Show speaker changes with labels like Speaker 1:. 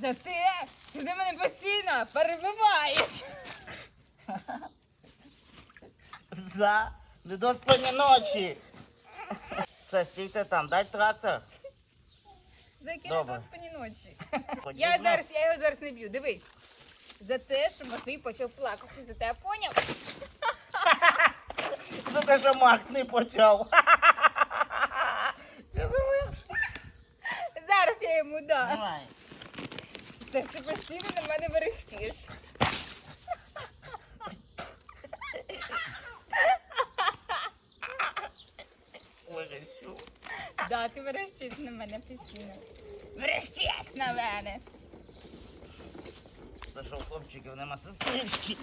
Speaker 1: За те, що ти мене постійно перебиваєш.
Speaker 2: За недоспані ночі. Все, стійте там, дай трактор.
Speaker 1: За які
Speaker 2: Добре.
Speaker 1: недоспані ночі. Я зараз, я його зараз не б'ю. Дивись. За те, що Матвій почав плакати. За те, поняв?
Speaker 2: За те, що Марк не почав. Зробив?
Speaker 1: Зараз я йому дам.
Speaker 2: Давай.
Speaker 1: Та ти постійно на мене верехтіш.
Speaker 2: Боже, що?
Speaker 1: Да, ти верещиш на мене постійно. Верещиш на мене.
Speaker 2: Та що, у хлопчиків нема сестрички.